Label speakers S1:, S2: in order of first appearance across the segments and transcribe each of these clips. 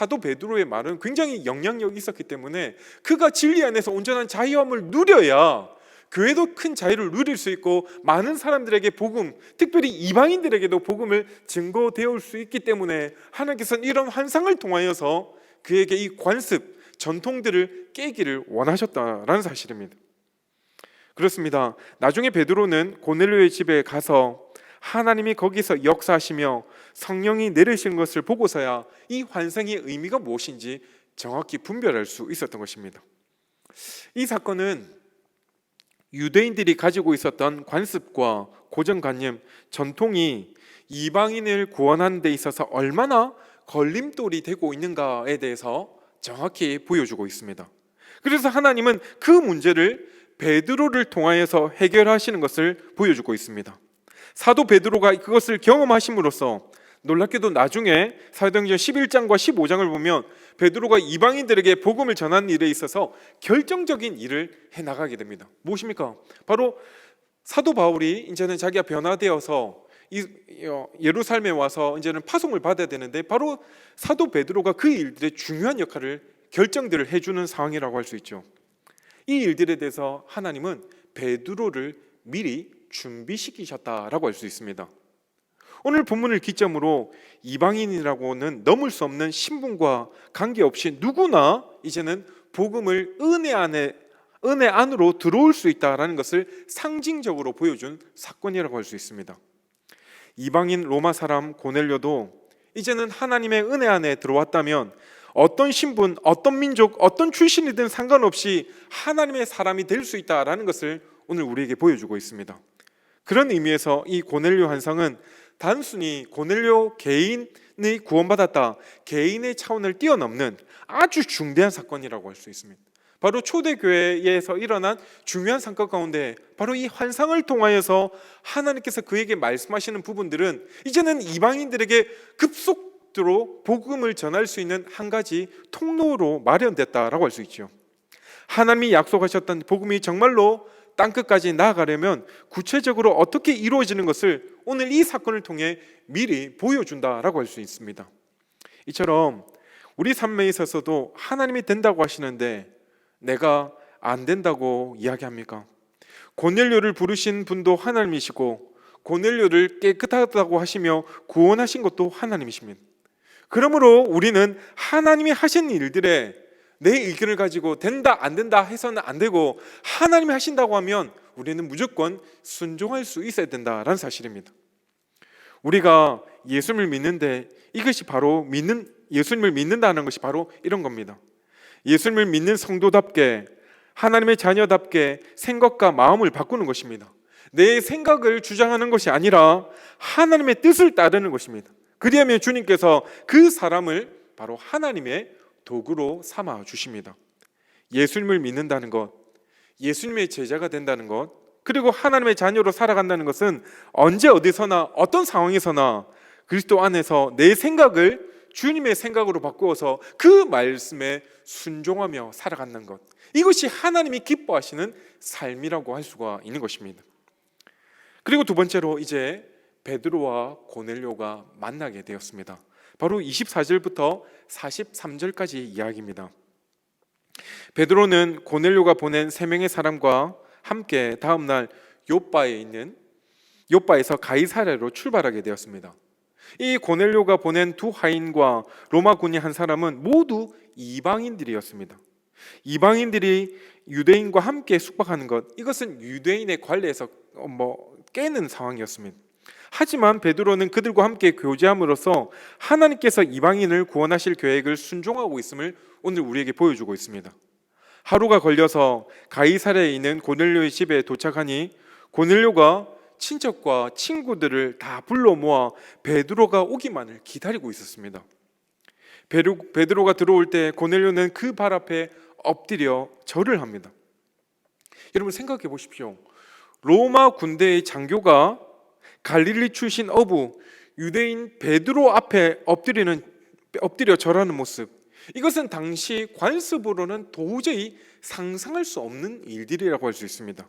S1: 사도 베드로의 말은 굉장히 영향력이 있었기 때문에 그가 진리 안에서 온전한 자유함을 누려야 교회도 큰 자유를 누릴 수 있고 많은 사람들에게 복음, 특별히 이방인들에게도 복음을 증거되올 수 있기 때문에 하나님께서는 이런 환상을 통하여서 그에게 이 관습, 전통들을 깨기를 원하셨다라는 사실입니다. 그렇습니다. 나중에 베드로는 고넬료의 집에 가서 하나님이 거기서 역사하시며 성령이 내리신 것을 보고서야 이 환상의 의미가 무엇인지 정확히 분별할 수 있었던 것입니다. 이 사건은 유대인들이 가지고 있었던 관습과 고정관념, 전통이 이방인을 구원하는 데 있어서 얼마나 걸림돌이 되고 있는가에 대해서 정확히 보여주고 있습니다. 그래서 하나님은 그 문제를 베드로를 통하여서 해결하시는 것을 보여주고 있습니다. 사도 베드로가 그것을 경험하심으로써 놀랍게도 나중에 사도행전 11장과 15장을 보면 베드로가 이방인들에게 복음을 전하는 일에 있어서 결정적인 일을 해 나가게 됩니다. 무엇입니까? 바로 사도 바울이 이제는 자기가 변화되어서 이 어, 예루살렘에 와서 이제는 파송을 받아야 되는데 바로 사도 베드로가 그 일들의 중요한 역할을 결정들을 해주는 상황이라고 할 수 있죠. 이 일들에 대해서 하나님은 베드로를 미리 준비시키셨다라고 할 수 있습니다. 오늘 본문을 기점으로 이방인이라고는 넘을 수 없는 신분과 관계없이 누구나 이제는 복음을 은혜 안에 은혜 안으로 들어올 수 있다라는 것을 상징적으로 보여준 사건이라고 할 수 있습니다. 이방인 로마 사람 고넬료도 이제는 하나님의 은혜 안에 들어왔다면 어떤 신분, 어떤 민족, 어떤 출신이든 상관없이 하나님의 사람이 될 수 있다라는 것을 오늘 우리에게 보여주고 있습니다. 그런 의미에서 이 고넬료 환상은 단순히 고넬료 개인이 구원받았다, 개인의 차원을 뛰어넘는 아주 중대한 사건이라고 할 수 있습니다. 바로 초대교회에서 일어난 중요한 사건 가운데 바로 이 환상을 통하여서 하나님께서 그에게 말씀하시는 부분들은 이제는 이방인들에게 급속도로 복음을 전할 수 있는 한 가지 통로로 마련됐다라고 할 수 있죠. 하나님이 약속하셨던 복음이 정말로 땅 끝까지 나아가려면 구체적으로 어떻게 이루어지는 것을 오늘 이 사건을 통해 미리 보여준다라고 할 수 있습니다. 이처럼 우리 삶에 있어서도 하나님이 된다고 하시는데 내가 안 된다고 이야기합니까? 고넬료를 부르신 분도 하나님이시고 고넬료를 깨끗하다고 하시며 구원하신 것도 하나님이십니다. 그러므로 우리는 하나님이 하신 일들에 내 의견을 가지고 된다 안 된다 해서는 안 되고 하나님이 하신다고 하면 우리는 무조건 순종할 수 있어야 된다라는 사실입니다. 우리가 예수님을 믿는데 이것이 바로 믿는 예수님을 믿는다는 것이 바로 이런 겁니다. 예수님을 믿는 성도답게 하나님의 자녀답게 생각과 마음을 바꾸는 것입니다. 내 생각을 주장하는 것이 아니라 하나님의 뜻을 따르는 것입니다. 그리하면 주님께서 그 사람을 바로 하나님의 도구로 삼아 주십니다. 예수님을 믿는다는 것, 예수님의 제자가 된다는 것, 그리고 하나님의 자녀로 살아간다는 것은 언제 어디서나 어떤 상황에서나 그리스도 안에서 내 생각을 주님의 생각으로 바꾸어서 그 말씀에 순종하며 살아가는 것. 이것이 하나님이 기뻐하시는 삶이라고 할 수가 있는 것입니다. 그리고 두 번째로 이제 베드로와 고넬료가 만나게 되었습니다. 바로 24절부터 43절까지 이야기입니다. 베드로는 고넬료가 보낸 세 명의 사람과 함께 다음 날 요바에 있는 요바에서 가이사랴로 출발하게 되었습니다. 이 고넬료가 보낸 두 하인과 로마 군이 한 사람은 모두 이방인들이었습니다. 이방인들이 유대인과 함께 숙박하는 것 이것은 유대인의 관례에서 뭐 깨는 상황이었습니다. 하지만 베드로는 그들과 함께 교제함으로써 하나님께서 이방인을 구원하실 계획을 순종하고 있음을 오늘 우리에게 보여주고 있습니다. 하루가 걸려서 가이사랴에 있는 고넬료의 집에 도착하니 고넬료가 친척과 친구들을 다 불러 모아 베드로가 오기만을 기다리고 있었습니다. 베드로 가 들어올 때 고넬료는 그 발 앞에 엎드려 절을 합니다. 여러분 생각해 보십시오. 로마 군대의 장교가 갈릴리 출신 어부 유대인 베드로 앞에 엎드리는 엎드려 절하는 모습. 이것은 당시 관습으로는 도저히 상상할 수 없는 일들이라고 할 수 있습니다.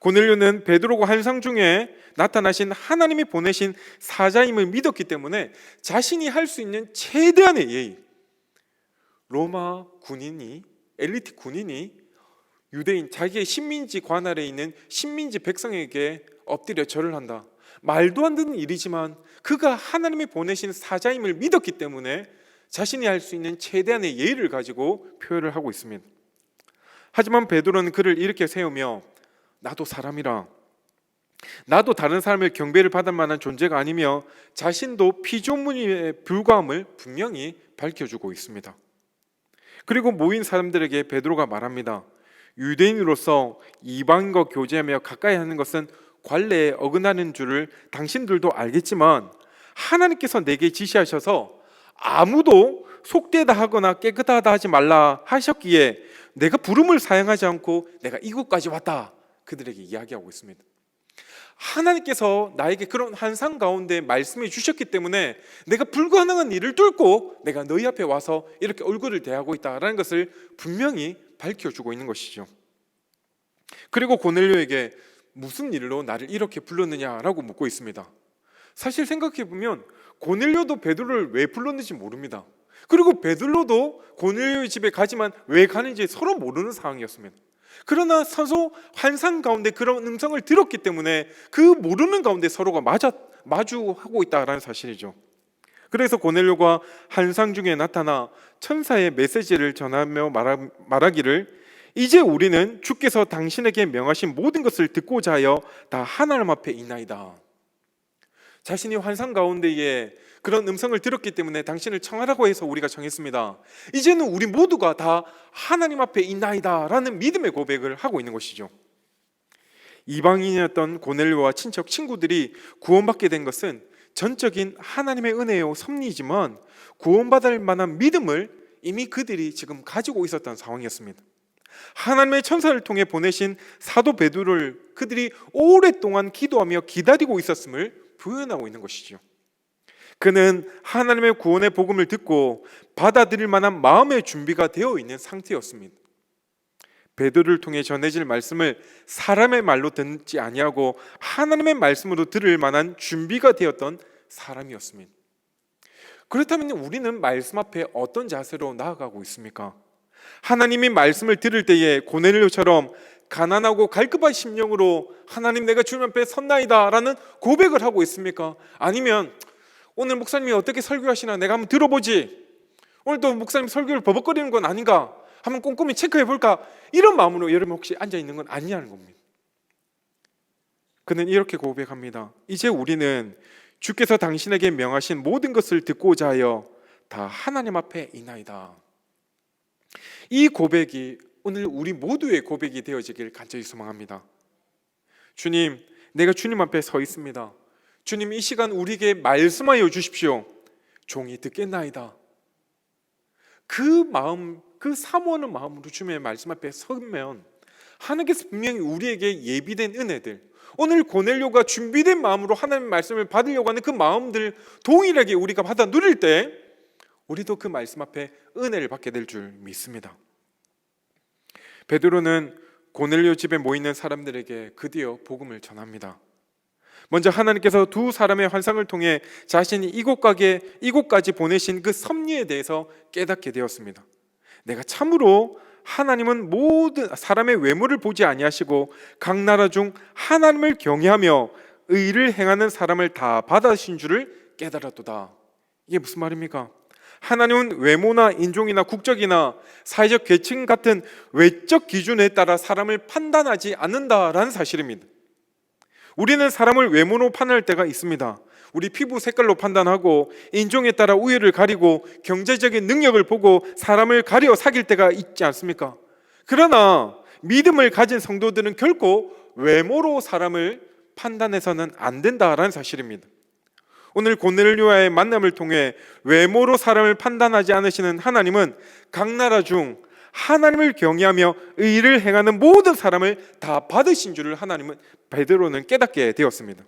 S1: 고넬료는 베드로가 환상 중에 나타나신 하나님이 보내신 사자임을 믿었기 때문에 자신이 할 수 있는 최대한의 예의, 로마 군인이 엘리트 군인이 유대인 자기의 식민지 관할에 있는 식민지 백성에게 엎드려 절을 한다. 말도 안 되는 일이지만 그가 하나님이 보내신 사자임을 믿었기 때문에 자신이 할 수 있는 최대한의 예의를 가지고 표현을 하고 있습니다. 하지만 베드로는 그를 이렇게 세우며 나도 사람이라 나도 다른 사람의 경배를 받을 만한 존재가 아니며 자신도 피조물에 불과함을 분명히 밝혀주고 있습니다. 그리고 모인 사람들에게 베드로가 말합니다. 유대인으로서 이방인과 교제하며 가까이 하는 것은 관례에 어긋나는 줄을 당신들도 알겠지만 하나님께서 내게 지시하셔서 아무도 속되다 하거나 깨끗하다 하지 말라 하셨기에 내가 부름을 사용하지 않고 내가 이곳까지 왔다 그들에게 이야기하고 있습니다. 하나님께서 나에게 그런 환상 가운데 말씀해 주셨기 때문에 내가 불가능한 일을 뚫고 내가 너희 앞에 와서 이렇게 얼굴을 대하고 있다라는 것을 분명히 밝혀주고 있는 것이죠. 그리고 고넬료에게 무슨 일로 나를 이렇게 불렀느냐라고 묻고 있습니다. 사실 생각해 보면 고넬료도 베드로를 왜 불렀는지 모릅니다. 그리고 베드로도 고넬료의 집에 가지만 왜 가는지 서로 모르는 상황이었습니다. 그러나 서로 환상 가운데 그런 음성을 들었기 때문에 그 모르는 가운데 서로가 맞아 마주하고 있다라는 사실이죠. 그래서 고넬료가 환상 중에 나타나 천사의 메시지를 전하며 말하, 말하기를 이제 우리는 주께서 당신에게 명하신 모든 것을 듣고자 하여 다 하나님 앞에 있나이다. 자신이 환상 가운데에 그런 음성을 들었기 때문에 당신을 청하라고 해서 우리가 정했습니다. 이제는 우리 모두가 다 하나님 앞에 있나이다라는 믿음의 고백을 하고 있는 것이죠. 이방인이었던 고넬료와 친척 친구들이 구원받게 된 것은 전적인 하나님의 은혜요 섭리지만 구원받을 만한 믿음을 이미 그들이 지금 가지고 있었던 상황이었습니다. 하나님의 천사를 통해 보내신 사도 베드로를 그들이 오랫동안 기도하며 기다리고 있었음을 표현하고 있는 것이죠. 그는 하나님의 구원의 복음을 듣고 받아들일 만한 마음의 준비가 되어 있는 상태였습니다. 베드로를 통해 전해질 말씀을 사람의 말로 듣지 아니하고 하나님의 말씀으로 들을 만한 준비가 되었던 사람이었습니다. 그렇다면 우리는 말씀 앞에 어떤 자세로 나아가고 있습니까? 하나님이 말씀을 들을 때에 고넬료처럼 가난하고 갈급한 심령으로 하나님 내가 주님 앞에 섰나이다라는 고백을 하고 있습니까? 아니면 오늘 목사님이 어떻게 설교하시나 내가 한번 들어보지. 오늘도 목사님 설교를 버벅거리는 건 아닌가? 한번 꼼꼼히 체크해 볼까? 이런 마음으로 여러분 혹시 앉아 있는 건 아니냐는 겁니다. 그는 이렇게 고백합니다. 이제 우리는 주께서 당신에게 명하신 모든 것을 듣고자 하여 다 하나님 앞에 있나이다. 이 고백이 오늘 우리 모두의 고백이 되어지길 간절히 소망합니다. 주님, 내가 주님 앞에 서 있습니다. 주님 이 시간 우리에게 말씀하여 주십시오. 종이 듣겠나이다. 그 마음, 그 사모하는 마음으로 주님의 말씀 앞에 서면 하나님께서 분명히 우리에게 예비된 은혜들, 오늘 고넬료가 준비된 마음으로 하나님의 말씀을 받으려고 하는 그 마음들 동일하게 우리가 받아 누릴 때 우리도 그 말씀 앞에 은혜를 받게 될 줄 믿습니다. 베드로는 고넬료 집에 모이는 사람들에게 드디어 복음을 전합니다. 먼저 하나님께서 두 사람의 환상을 통해 자신이 이곳까지 이곳까지 보내신 그 섭리에 대해서 깨닫게 되었습니다. 내가 참으로 하나님은 모든 사람의 외모를 보지 아니하시고 각 나라 중 하나님을 경외하며 의를 행하는 사람을 다 받아신 줄을 깨달았도다. 이게 무슨 말입니까? 하나님은 외모나 인종이나 국적이나 사회적 계층 같은 외적 기준에 따라 사람을 판단하지 않는다라는 사실입니다. 우리는 사람을 외모로 판단할 때가 있습니다. 우리 피부 색깔로 판단하고 인종에 따라 우열을 가리고 경제적인 능력을 보고 사람을 가려 사귈 때가 있지 않습니까? 그러나 믿음을 가진 성도들은 결코 외모로 사람을 판단해서는 안 된다라는 사실입니다. 오늘 고넬료와의 만남을 통해 외모로 사람을 판단하지 않으시는 하나님은 각 나라 중 하나님을 경외하며 의를 행하는 모든 사람을 다 받으신 줄을 하나님은 베드로는 깨닫게 되었습니다.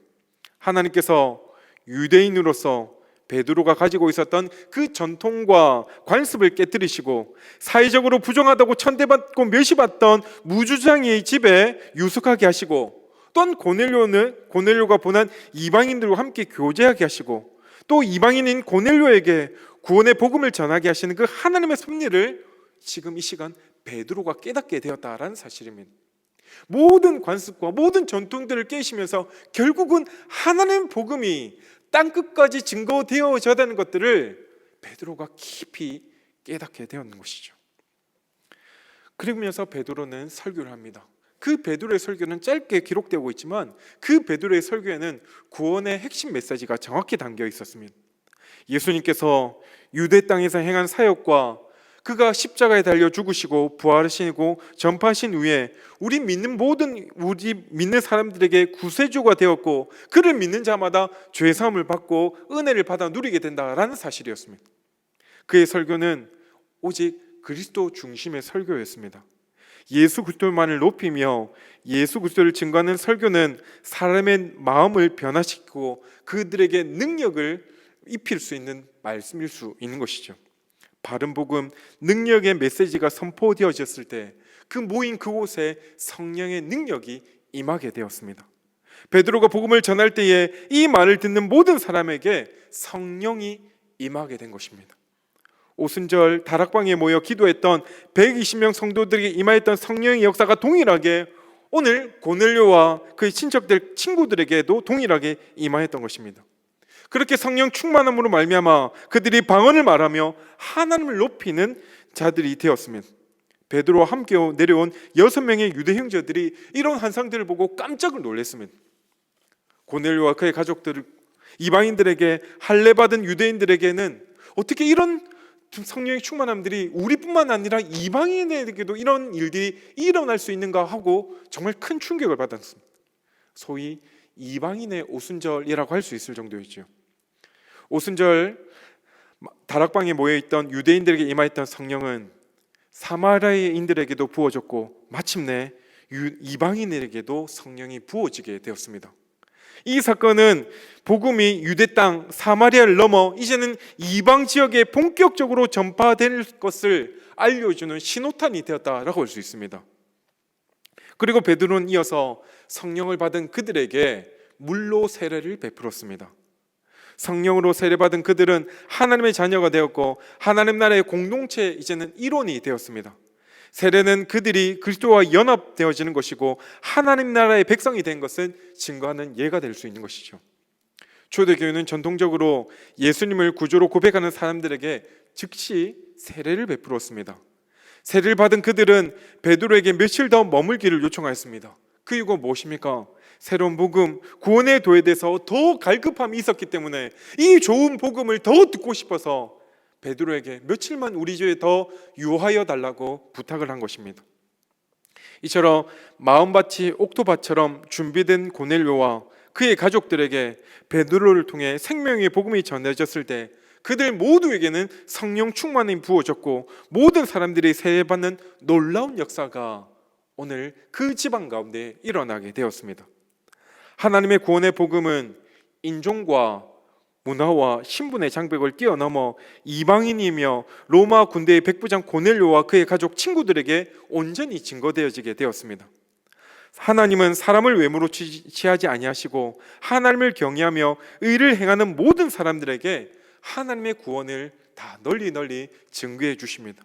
S1: 하나님께서 유대인으로서 베드로가 가지고 있었던 그 전통과 관습을 깨뜨리시고 사회적으로 부정하다고 천대받고 멸시받던 무주장의 집에 유숙하게 하시고 또한 고넬료는 고넬료가 보낸 이방인들과 함께 교제하게 하시고 또 이방인인 고넬료에게 구원의 복음을 전하게 하시는 그 하나님의 섭리를 지금 이 시간 베드로가 깨닫게 되었다라는 사실입니다. 모든 관습과 모든 전통들을 깨시면서 결국은 하나님 복음이 땅 끝까지 증거되어져야 되는 것들을 베드로가 깊이 깨닫게 되었는 것이죠. 그러면서 베드로는 설교를 합니다. 그 베드로의 설교는 짧게 기록되고 있지만 그 베드로의 설교에는 구원의 핵심 메시지가 정확히 담겨 있었습니다. 예수님께서 유대 땅에서 행한 사역과 그가 십자가에 달려 죽으시고 부활하시고 전파하신 후에 우리 믿는 모든 우리 믿는 사람들에게 구세주가 되었고 그를 믿는 자마다 죄 사함을 받고 은혜를 받아 누리게 된다라는 사실이었습니다. 그의 설교는 오직 그리스도 중심의 설교였습니다. 예수 그리스도만을 높이며 예수 그리스도를 증거하는 설교는 사람의 마음을 변화시키고 그들에게 능력을 입힐 수 있는 말씀일 수 있는 것이죠. 바른 복음 능력의 메시지가 선포되어졌을 때 그 모인 그곳에 성령의 능력이 임하게 되었습니다. 베드로가 복음을 전할 때에 이 말을 듣는 모든 사람에게 성령이 임하게 된 것입니다. 오순절 다락방에 모여 기도했던 120명 성도들에게 임하였던 성령의 역사가 동일하게 오늘 고넬료와 그의 친척들 친구들에게도 동일하게 임하였던 것입니다. 그렇게 성령 충만함으로 말미암아 그들이 방언을 말하며 하나님을 높이는 자들이 되었습니다. 베드로와 함께 내려온 여섯 명의 유대 형제들이 이런 환상들을 보고 깜짝을 놀랐습니다. 고넬료와 그의 가족들 이방인들에게 할례 받은 유대인들에게는 어떻게 이런 성령의 충만함들이 우리뿐만 아니라 이방인에게도 이런 일들이 일어날 수 있는가 하고 정말 큰 충격을 받았습니다. 소위 이방인의 오순절이라고 할 수 있을 정도였죠. 오순절 다락방에 모여 있던 유대인들에게 임하였던 성령은 사마리아인들에게도 부어졌고 마침내 이방인에게도 성령이 부어지게 되었습니다. 이 사건은 복음이 유대 땅 사마리아를 넘어 이제는 이방 지역에 본격적으로 전파될 것을 알려주는 신호탄이 되었다라고 할수 있습니다. 그리고 베드로는 이어서 성령을 받은 그들에게 물로 세례를 베풀었습니다. 성령으로 세례받은 그들은 하나님의 자녀가 되었고 하나님 나라의 공동체 이제는 일원이 되었습니다. 세례는 그들이 그리스도와 연합되어지는 것이고 하나님 나라의 백성이 된 것은 증거하는 예가 될 수 있는 것이죠. 초대교회는 전통적으로 예수님을 구조로 고백하는 사람들에게 즉시 세례를 베풀었습니다. 세례를 받은 그들은 베드로에게 며칠 더 머물기를 요청하였습니다. 그 이유가 무엇입니까? 새로운 복음, 구원의 도에 대해서 더 갈급함이 있었기 때문에 이 좋은 복음을 더 듣고 싶어서 베드로에게 며칠만 우리 집에 더 유하여 달라고 부탁을 한 것입니다. 이처럼 마음밭이 옥토밭처럼 준비된 고넬료와 그의 가족들에게 베드로를 통해 생명의 복음이 전해졌을 때 그들 모두에게는 성령 충만이 부어졌고 모든 사람들이 세례받는 놀라운 역사가 오늘 그 지방 가운데 일어나게 되었습니다. 하나님의 구원의 복음은 인종과 문화와 신분의 장벽을 뛰어넘어 이방인이며 로마 군대의 백부장 고넬료와 그의 가족 친구들에게 온전히 증거되어지게 되었습니다. 하나님은 사람을 외모로 취하지 아니하시고 하나님을 경외하며 의를 행하는 모든 사람들에게 하나님의 구원을 다 널리 널리 증거해 주십니다.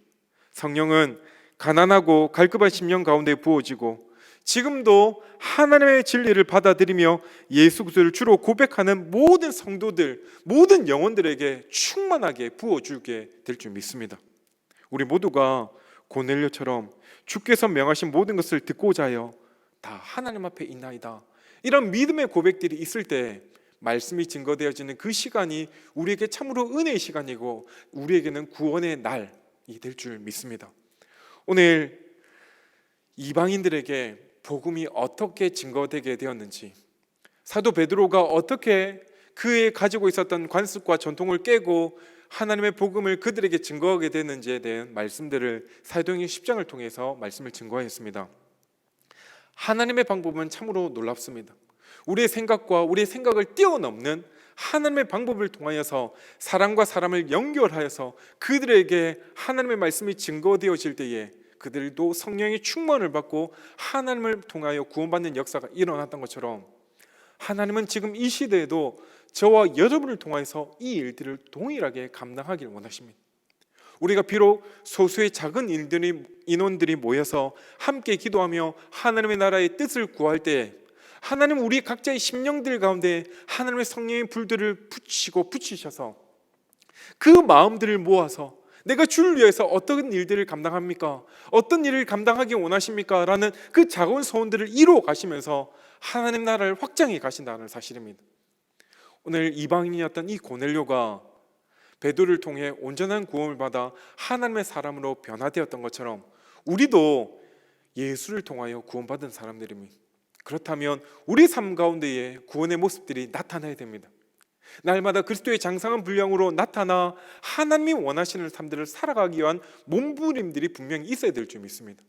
S1: 성령은 가난하고 갈급한 심령 가운데 부어지고 지금도 하나님의 진리를 받아들이며 예수 그리스도를 주로 고백하는 모든 성도들, 모든 영혼들에게 충만하게 부어 주게 될 줄 믿습니다. 우리 모두가 고넬료처럼 주께서 명하신 모든 것을 듣고자 하여 다 하나님 앞에 있나이다. 이런 믿음의 고백들이 있을 때 말씀이 증거되어지는 그 시간이 우리에게 참으로 은혜의 시간이고 우리에게는 구원의 날이 될 줄 믿습니다. 오늘 이방인들에게 복음이 어떻게 증거되게 되었는지 사도 베드로가 어떻게 그의 가지고 있었던 관습과 전통을 깨고 하나님의 복음을 그들에게 증거하게 되는지에 대한 말씀들을 사도행전 10장을 통해서 말씀을 증거했습니다. 하나님의 방법은 참으로 놀랍습니다. 우리의 생각과 우리의 생각을 뛰어넘는 하나님의 방법을 통하여서 사람과 사람을 연결하여서 그들에게 하나님의 말씀이 증거되어질 때에 그들도 성령의 충만을 받고 하나님을 통하여 구원받는 역사가 일어났던 것처럼 하나님은 지금 이 시대에도 저와 여러분을 통해서 이 일들을 동일하게 감당하기를 원하십니다. 우리가 비록 소수의 작은 일들이 인원들이 모여서 함께 기도하며 하나님의 나라의 뜻을 구할 때 하나님 우리 각자의 심령들 가운데 하나님의 성령의 불들을 붙이고 붙이셔서 그 마음들을 모아서 내가 주를 위해서 어떤 일들을 감당합니까? 어떤 일을 감당하기 원하십니까? 라는 그 작은 소원들을 이루어 가시면서 하나님 나라를 확장해 가신다는 사실입니다. 오늘 이방인이었던 이 고넬료가 베드로를 통해 온전한 구원을 받아 하나님의 사람으로 변화되었던 것처럼 우리도 예수를 통하여 구원받은 사람들입니다. 그렇다면 우리 삶 가운데에 구원의 모습들이 나타나야 됩니다. 날마다 그리스도의 장상한 분량으로 나타나 하나님이 원하시는 삶들을 살아가기 위한 몸부림들이 분명히 있어야 될 줄 믿습니다.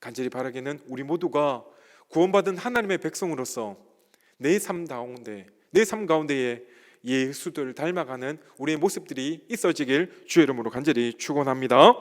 S1: 간절히 바라기는 우리 모두가 구원받은 하나님의 백성으로서 내 삶 가운데 내 삶 가운데에 예수들을 닮아가는 우리의 모습들이 있어지길 주의 이름으로 간절히 축원합니다.